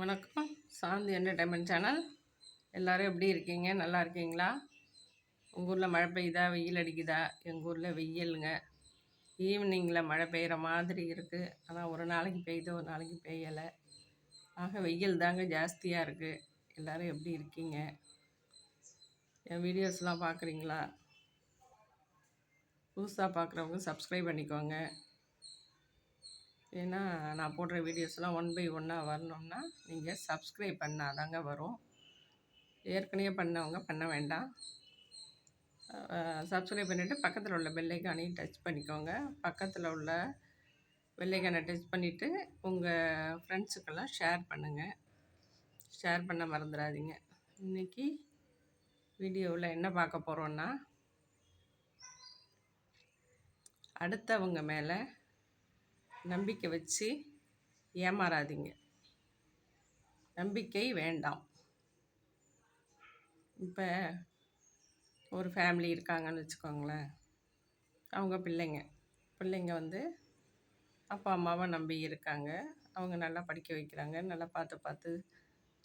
வணக்கம். சாந்தி entertainment channel எல்லோரும் எப்படி இருக்கீங்க? நல்லா இருக்கீங்களா? உங்கள் ஊரில் மழை பெய்யுதா? வெயில் அடிக்குதா? எங்கள் ஊரில் வெயிலுங்க. ஈவினிங்கில் மழை பெய்கிற மாதிரி இருக்குது ஆனால் ஒரு நாளைக்கு பெய்யுது ஒரு நாளைக்கு பெய்யலை. ஆக வெயில் தாங்க ஜாஸ்தியாக இருக்குது எல்லோரும் எப்படி இருக்கீங்க? என் வீடியோஸ்லாம் பார்க்குறீங்களா புதுசாக பார்க்குறவங்க சப்ஸ்கிரைப் பண்ணிக்கோங்க. ஏன்னா நான் போடுற வீடியோஸ்லாம் ஒன் பை ஒன்னாக வரணும்னா நீங்கள் சப்ஸ்கிரைப் பண்ணால் தாங்க வரும். ஏற்கனவே பண்ணவங்க பண்ண வேண்டாம். சப்ஸ்கிரைப் பண்ணிவிட்டு பக்கத்தில் உள்ள பெல்லைக்கானையும் டச் பண்ணிக்கோங்க. பக்கத்தில் உள்ள வெள்ளைக்கானை டச் பண்ணிவிட்டு உங்கள் ஃப்ரெண்ட்ஸுக்கெல்லாம் ஷேர் பண்ணுங்கள் ஷேர் பண்ண மறந்துடாதீங்க. இன்றைக்கி வீடியோவில் என்ன பார்க்க போகிறோன்னா அடுத்தவங்க மேலே நம்பிக்கை வச்சு ஏமாறாதீங்க. நம்பிக்கை வேண்டாம். இப்போ ஒரு ஃபேமிலி இருக்காங்கன்னு வச்சுக்கோங்களேன். அவங்க பிள்ளைங்க. பிள்ளைங்க வந்து அப்பா அம்மாவை நம்பி இருக்காங்க. அவங்க நல்லா படிக்க வைக்கிறாங்க. நல்லா பார்த்து பார்த்து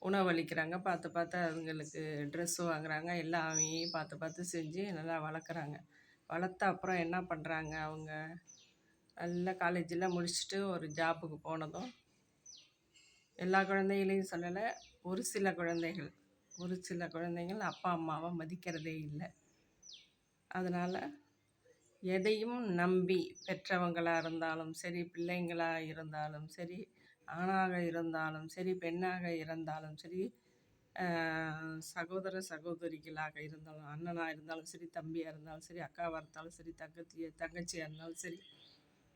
உணவளிக்கிறாங்க பார்த்து பார்த்து அவங்களுக்கு ட்ரெஸ்ஸு வாங்குகிறாங்க எல்லாமே பார்த்து பார்த்து செஞ்சு நல்லா வளர்க்குறாங்க. வளர்த்த அப்புறம் என்ன பண்ணுறாங்க அவங்க? நல்ல காலேஜில் முடிச்சுட்டு ஒரு ஜாப்புக்கு போனதும் எல்லா குழந்தைகளையும் சொல்லலை ஒரு சில குழந்தைகள் ஒரு சில குழந்தைகள் அப்பா அம்மாவை மதிக்கிறதே இல்லை. அதனால் எதையும் நம்பி பெற்றவங்களாக இருந்தாலும் சரி பிள்ளைங்களாக இருந்தாலும் சரி ஆணாக இருந்தாலும் சரி பெண்ணாக இருந்தாலும் சரி சகோதர சகோதரிகளாக இருந்தாலும் அண்ணனாக இருந்தாலும் சரி தம்பியாக இருந்தாலும் சரி அக்காவாக இருந்தாலும் சரி தங்கச்சி தங்கச்சியாக இருந்தாலும் சரி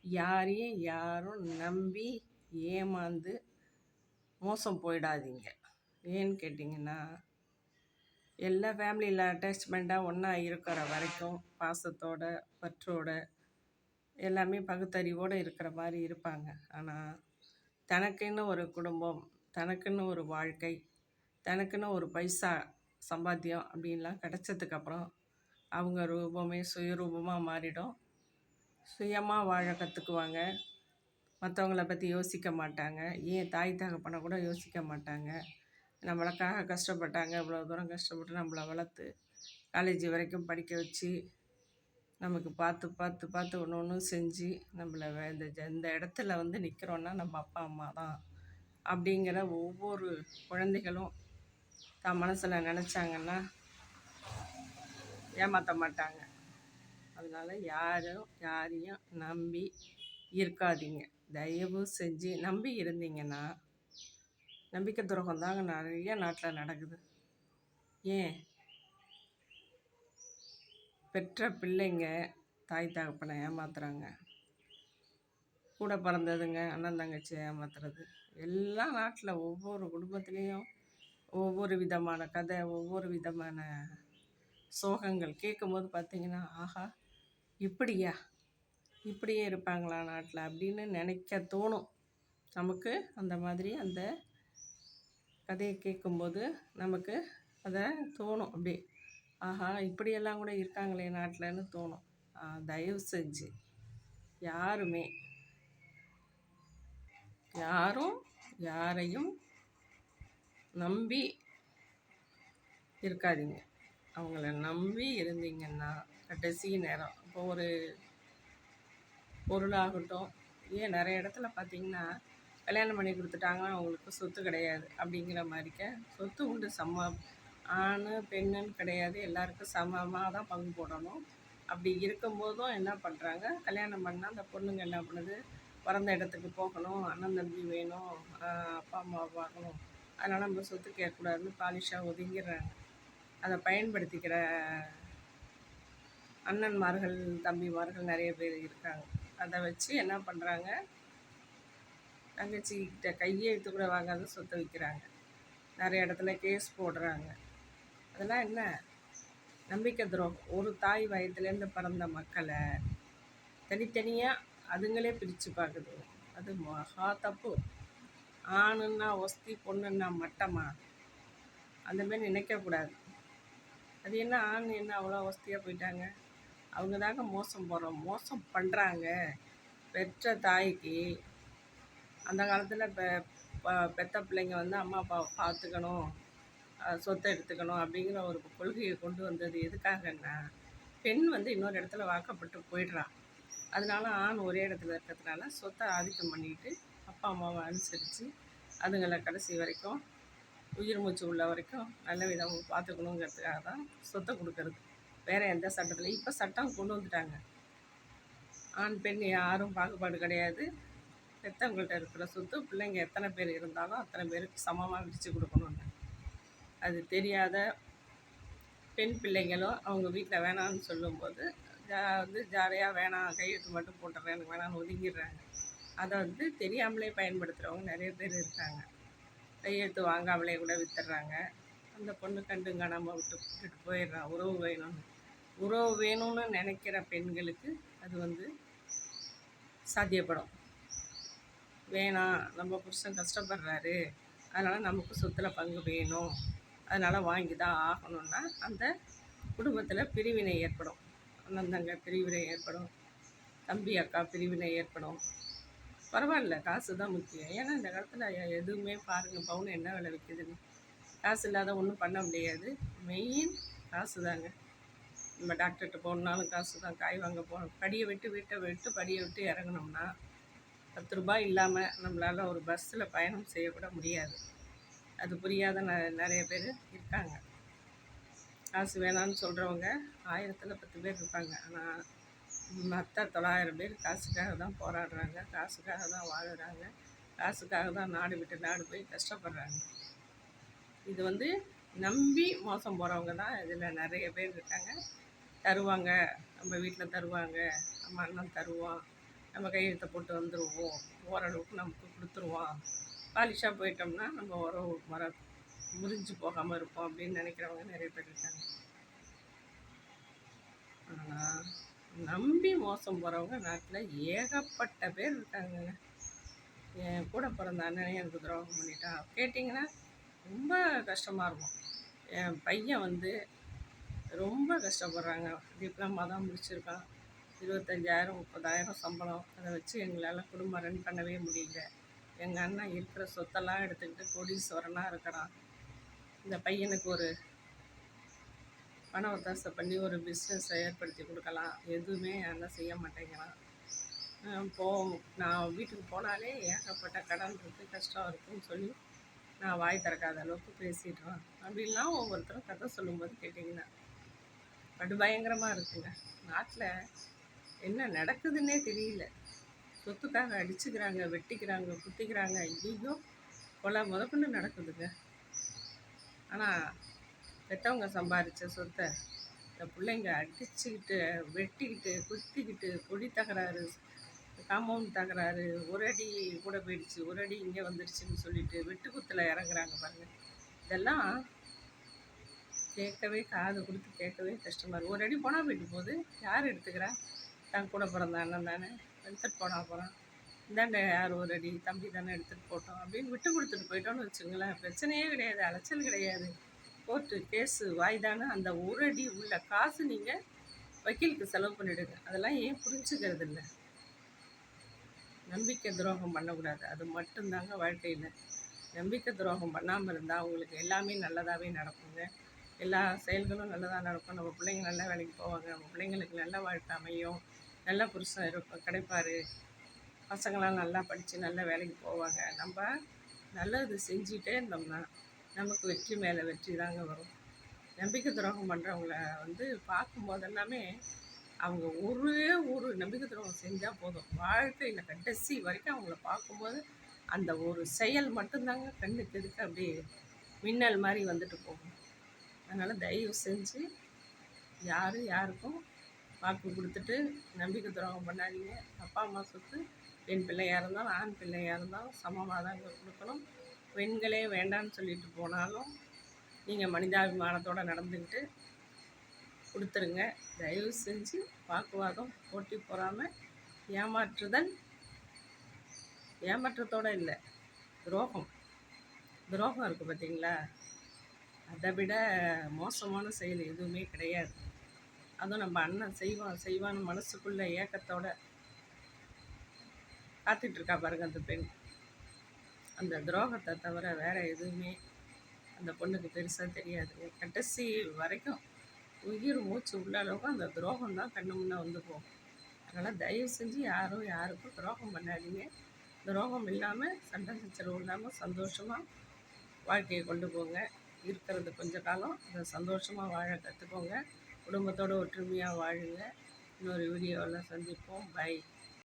யாரையும் யாரும் நம்பி ஏமாந்து மோசம் போயிடாதீங்க. ஏன்னு கேட்டிங்கன்னா எல்லா ஃபேமிலியில் அட்டாச்மெண்ட்டாக ஒன்றா இருக்கிற வரைக்கும் பாசத்தோட பற்றோட எல்லாமே பகுத்தறிவோடு இருக்கிற மாதிரி இருப்பாங்க. ஆனால் தனக்குன்னு ஒரு குடும்பம் தனக்குன்னு ஒரு வாழ்க்கை தனக்குன்னு ஒரு பைசா சம்பாத்தியம் அப்படின்லாம் கிடச்சதுக்கப்புறம் அவங்க ரூபமே சுயரூபமாக மாறிடும். சுயமாக வாழ கற்றுக்குவாங்க மற்றவங்கள பற்றி யோசிக்க மாட்டாங்க. ஏன் தாய் தகப்பனை கூட யோசிக்க மாட்டாங்க. நம்மளுக்காக கஷ்டப்பட்டாங்க. இவ்வளோ தூரம் கஷ்டப்பட்டு நம்மளை வளர்த்து காலேஜ் வரைக்கும் படிக்க வச்சு நமக்கு பார்த்து பார்த்து பார்த்து ஒன்று ஒன்று செஞ்சு நம்மளை இந்த இந்த இடத்துல வந்து நிற்கிறோன்னா நம்ம அப்பா அம்மா தான் அப்படிங்கிற ஒவ்வொரு குழந்தைகளும் தான் மனசில் நினச்சாங்கன்னா ஏமாற்ற மாட்டாங்க. அதனால் யாரும் யாரையும் நம்பி இருக்காதீங்க. தயவு செஞ்சு நம்பி இருந்தீங்கன்னா நம்பிக்கை துரோகம் தாங்க நிறைய நாட்டில் நடக்குது. ஏன்? பெற்ற பிள்ளைங்க தாய் தகப்பனை ஏமாத்துறாங்க. கூட பிறந்ததுங்க அண்ணன் தங்கச்சி ஏமாத்துறது. எல்லா நாட்டில் ஒவ்வொரு குடும்பத்துலேயும் ஒவ்வொரு விதமான கதை ஒவ்வொரு விதமான சோகங்கள் கேட்கும்போது பார்த்திங்கன்னா ஆஹா இப்படியா? இப்படியே இருப்பாங்களா நாட்டில் அப்படின்னு நினைக்க தோணும். நமக்கு அந்த மாதிரி அந்த கதையை கேட்கும்போது நமக்கு அதை தோணும் அப்படி ஆஹா இப்படியெல்லாம் கூட இருக்காங்களே நாட்டில்னு தோணும். தயவு செஞ்சு. யாருமே யாரும் யாரையும் நம்பி இருக்காதீங்க. அவங்கள நம்பி இருந்தீங்கன்னா கடைசி நேரம் இப்போ ஒரு பொருளாகட்டும். ஏன் நிறைய இடத்துல பார்த்தீங்கன்னா கல்யாணம் பண்ணி கொடுத்துட்டாங்கன்னா அவங்களுக்கு சொத்து கிடையாது அப்படிங்கிற மாதிரிக்க சொத்து உண்டு சம ஆண் பெண்ணுன்னு கிடையாது. எல்லாருக்கும் சமமாக தான் பங்கு போடணும். அப்படி இருக்கும்போதும் என்ன பண்ணுறாங்க கல்யாணம் பண்ணால் அந்த பொண்ணுங்க என்ன பண்ணுது? பிறந்த இடத்துக்கு போகணும். அண்ணன் தம்பி வேணும். அப்பா அம்மா பார்க்கணும் அதனால் நம்ம சொத்து கேட்கக்கூடாதுன்னு பாலிஷாக ஒதுங்கிடுறாங்க. அதை பயன்படுத்திக்கிற அண்ணன்மார்கள் தம்பிமார்கள் நிறைய பேர் இருக்காங்க. அதை வச்சு என்ன பண்ணுறாங்க தங்கச்சிக்கிட்ட கையெழுத்து கூட வாங்காத சொத்தை வைக்கிறாங்க. நிறைய இடத்துல கேஸ் போடுறாங்க. அதெல்லாம் என்ன? நம்பிக்கை துரோகம். ஒரு தாய் வயதுலேருந்து பிறந்த மக்களை தனித்தனியாக அதுங்களே பிரித்து பார்க்குது. அது மகா தப்பு. ஆணுன்னா ஒஸ்தி பொண்ணுன்னா மட்டமா? அந்தமாரி நினைக்கக்கூடாது. அது என்ன ஆண் என்ன அவ்வளோ வசதியாக போயிட்டாங்க? அவங்க தாங்க மோசம் போகிறோம் மோசம் பண்ணுறாங்க பெற்ற தாய்க்கு அந்த காலத்தில் இப்போ பெத்த பிள்ளைங்க வந்து அம்மா அப்பா பார்த்துக்கணும் சொத்தை எடுத்துக்கணும் அப்படிங்கிற ஒரு கொள்கையை கொண்டு வந்தது எதுக்காகன்னா பெண் வந்து இன்னொரு இடத்துல வாக்கப்பட்டு போயிடுறான் அதனால ஆண் ஒரே இடத்துல இருக்கிறதுனால சொத்தை ஆதிக்கம் பண்ணிக்கிட்டு அப்பா அம்மாவை அனுசரித்து அதுங்களை கடைசி வரைக்கும் உயிர் மூச்சு உள்ள வரைக்கும் நல்ல விதமாக பார்த்துக்கணுங்கிறதுக்காக தான் சொத்தை கொடுக்கறது. வேறு எந்த சட்டத்துலையும் இப்போ சட்டம் கொண்டு வந்துட்டாங்க. ஆண் பெண் யாரும் பாகுபாடு கிடையாது. பெற்றவங்கள்ட்ட இருக்கிற சொத்து பிள்ளைங்க எத்தனை பேர் இருந்தாலும் அத்தனை பேருக்கு சமமாக விரித்து கொடுக்கணுங்க அது தெரியாத பெண் பிள்ளைங்களும் அவங்க வீட்டில் வேணாம்னு சொல்லும்போது ஜா வந்து ஜாலியாக வேணாம் கையெழுத்து மட்டும் போட்டுறேன் எனக்கு வேணாம்னு ஒதுங்கிடுறாங்க. அதை வந்து தெரியாமலே பயன்படுத்துகிறவங்க நிறைய பேர் இருக்காங்க. கையெழுத்து வாங்காமலே கூட வித்துடுறாங்க. அந்த பொண்ணு கண்டு காணாமல் விட்டு விட்டுட்டு போயிடுறான் உறவு வேணும்னு. உறவு வேணும்னு நினைக்கிற பெண்களுக்கு அது வந்து சாத்தியப்படும். வேணாம் நம்ம புருஷன் கஷ்டப்படுறாரு அதனால் நமக்கு சொத்துல பங்கு வேணும் அதனால் வாங்கி தான் ஆகணும்னா அந்த குடும்பத்தில் பிரிவினை ஏற்படும். அண்ணந்தங்க பிரிவினை ஏற்படும் தம்பி அக்கா பிரிவினை ஏற்படும். பரவாயில்ல காசு தான் முக்கியம். ஏன்னா இந்த காலத்தில் எதுவுமே பாருங்கள் பவுன் என்ன விலை விற்கிதுன்னு காசு இல்லாத ஒன்றும் பண்ண முடியாது. மெயின் காசு தாங்க நம்ம டாக்டர்கிட்ட போகணுன்னாலும் காசு தான் காய் வாங்க போகணும் படியை விட்டு வீட்டை விட்டு படியை விட்டு இறங்குனோம்னா பத்து ரூபாய் இல்லாமல் நம்மளால் ஒரு பஸ்ஸில் பயணம் செய்யக்கூட முடியாது. அது புரியாத ந நிறைய பேர் இருக்காங்க. காசு வேணான்னு சொல்கிறவங்க ஆயிரத்தில் பத்து பேர் இருப்பாங்க. ஆனால் மற்ற தொள்ளாயிரம் பேர் காசுக்காக தான் போராடுறாங்க காசுக்காக தான் வாழுறாங்க காசுக்காக தான் நாடு விட்டு நாடு போய் கஷ்டப்படுறாங்க. இது வந்து நம்பி மோசம் போகிறவங்க தான் இதில் நிறைய பேர் இருக்காங்க. தருவாங்க. நம்ம வீட்டில் தருவாங்க. நம்ம அண்ணன் தருவான். நம்ம கையெழுத்தை போட்டு வந்துடுவோம் ஓரளவுக்கு நமக்கு கொடுத்துருவான். பாலிஷாக போயிட்டோம்னா நம்ம உறவு மர முறிஞ்சு போகாமல் இருப்போம் அப்படின்னு நினைக்கிறவங்க நிறைய பேர் இருக்காங்க. ஆனால் நம்பி மோசம் போகிறவங்க நாட்டில் ஏகப்பட்ட பேர் இருக்காங்க. என் கூட பிறந்த அண்ணனையும் எனக்கு துரோகம் பண்ணிட்டான். கேட்டிங்கன்னா ரொம்ப கஷ்டமாக இருக்கும். என் பையன் வந்து ரொம்ப கஷ்டப்படுறாங்க. டிப்ளமா தான் முடிச்சிருக்கான் இருபத்தஞ்சாயிரம் முப்பதாயிரம் சம்பளம். அதை வச்சு எங்களால் குடும்பம் ரன் பண்ணவே முடியல. எங்கள் அண்ணன் இருக்கிற சொத்தெல்லாம் எடுத்துக்கிட்டு கோடீஸ்வரனாக இருக்கிறான். இந்த பையனுக்கு ஒரு பண ஒத்தாசை பண்ணி ஒரு பிஸ்னஸை ஏற்படுத்தி கொடுக்கலாம். எதுவுமே அண்ணன் செய்ய மாட்டேங்கிறான். போ நான் வீட்டுக்கு போனாலே ஏகப்பட்ட கடன் இருக்குது கஷ்டம் இருக்குன்னு சொல்லி நான் வாய் திறக்காத அளவுக்கு பேசிடுறான். அப்படின்லாம் ஒவ்வொருத்தரும் கதை சொல்லும்போது கேட்டிங்கன்னா. படு பயங்கரமாக இருக்குங்க. நாட்டில் என்ன நடக்குதுன்னே தெரியல. சொத்துக்காக அடிச்சுக்கிறாங்க வெட்டிக்கிறாங்க குத்திக்கிறாங்க. ஐயோ கொலை முதற்கொண்டு நடக்குதுங்க. ஆனால் பெற்றவங்க சம்பாதிச்ச சொத்தை இந்த பிள்ளைங்க அடிச்சுக்கிட்டு வெட்டிக்கிட்டு குத்திக்கிட்டு கொடி தகராறு காம்பவுண்ட் தகராறு ஒரு அடி கூட போயிடுச்சு ஒரு அடி இங்கே வந்துடுச்சுன்னு சொல்லிட்டு வெட்டுக்குத்தில் இறங்குறாங்க பாருங்கள் இதெல்லாம் கேட்கவே காது கொடுத்து கேட்கவே கஷ்டமாக இருக்குது ஒரு அடி போனால் போயிட்டு போகுது. யார் எடுத்துக்கிறா? தான் கூட பிறந்த அண்ணன் தானே. எடுத்துகிட்டு போனால் போகிறான் இந்தாண்ட யார் ஒரு அடி? தம்பி தானே எடுத்துகிட்டு போட்டோம் அப்படின்னு விட்டு கொடுத்துட்டு போயிட்டோம்னு வச்சுங்களேன் பிரச்சனையே கிடையாது. அலைச்சல் கிடையாது. கோர்ட்டு கேஸு வாய்தானு அந்த ஒரு அடி உள்ள காசு நீங்கள் வக்கீலுக்கு செலவு பண்ணிவிடுங்க அதெல்லாம் ஏன் புரிஞ்சுக்கிறது இல்லை? நம்பிக்கை துரோகம் பண்ணக்கூடாது. அது மட்டும்தாங்க வாழ்க்கையில். நம்பிக்கை துரோகம் பண்ணாமல் இருந்தால் உங்களுக்கு எல்லாமே நல்லதாகவே நடக்குங்க. எல்லா செயல்களும் நல்லதாக நடக்கும். நம்ம பிள்ளைங்க நல்லா வேலைக்கு போவாங்க. நம்ம பிள்ளைங்களுக்கு நல்ல வாழ்க்கை அமையும். நல்ல புருஷன் இருப்ப கிடைப்பார். பசங்களாம் நல்லா படித்து நல்ல வேலைக்கு போவாங்க. நம்ம நல்லது செஞ்சுட்டே இருந்தோம்னா நமக்கு வெற்றி மேலே வெற்றி தாங்க வரும். நம்பிக்கை துரோகம் பண்ணுறவங்கள வந்து பார்க்கும்போது எல்லாமே அவங்க ஒரே ஒரு நம்பிக்கை துரோகம் செஞ்சால் போதும். வாழ்க்கையில் கடைசி வரைக்கும் அவங்கள பார்க்கும்போது அந்த ஒரு செயல் மட்டும்தாங்க கண்ணுக்கு எதுக்கு அப்படியே மின்னல் மாதிரி வந்துட்டு போகும். அதனால் தயவு செஞ்சு யாரும் யாருக்கும் வாக்கு கொடுத்துட்டு நம்பிக்கை துரோகம் பண்ணாதீங்க. அப்பா அம்மா சொத்து பெண் பிள்ளையாக இருந்தாலும் ஆண் பிள்ளையாக இருந்தாலும் சமமாக தான் கொடுக்கணும். பெண்களே வேண்டான்னு சொல்லிட்டு போனாலும் நீங்கள் மனிதாபிமானத்தோடு நடந்துக்கிட்டு கொடுத்துருங்க. தயவு செஞ்சு வாக்குவாதம் போட்டி போகாமல் ஏமாற்றுதல். ஏமாற்றத்தோடு இல்லை துரோகம். துரோகம் இருக்குது பார்த்தீங்களா அதை விட மோசமான செயல் எதுவுமே கிடையாது. அதுவும் நம்ம அண்ணன் செய்வான் செய்வான்னு மனசுக்குள்ள ஏக்கத்தோட காத்துட்ருக்கா பாருங்க அந்த பெண். அந்த துரோகத்தை தவிர வேறு எதுவுமே அந்த பொண்ணுக்கு பெருசாக தெரியாதுங்க கடைசி வரைக்கும் உயிர் மூச்சு உள்ள அளவுக்கு அந்த துரோகம் தான் கண்ணு முன்னே வந்து போகும். அதனால் தயவு செஞ்சு யாரும் யாருக்கும் துரோகம் பண்ணாதீங்க. துரோகம் இல்லாமல் சண்டை சச்சரவு இல்லாமல் சந்தோஷமாக வாழ்க்கையை கொண்டு போங்க. இருக்கிறது கொஞ்ச காலம். அதை சந்தோஷமாக வாழ கற்றுக்கோங்க குடும்பத்தோடு ஒற்றுமையாக வாழுங்க. இன்னொரு வீடியோவில் சந்திப்போம். பை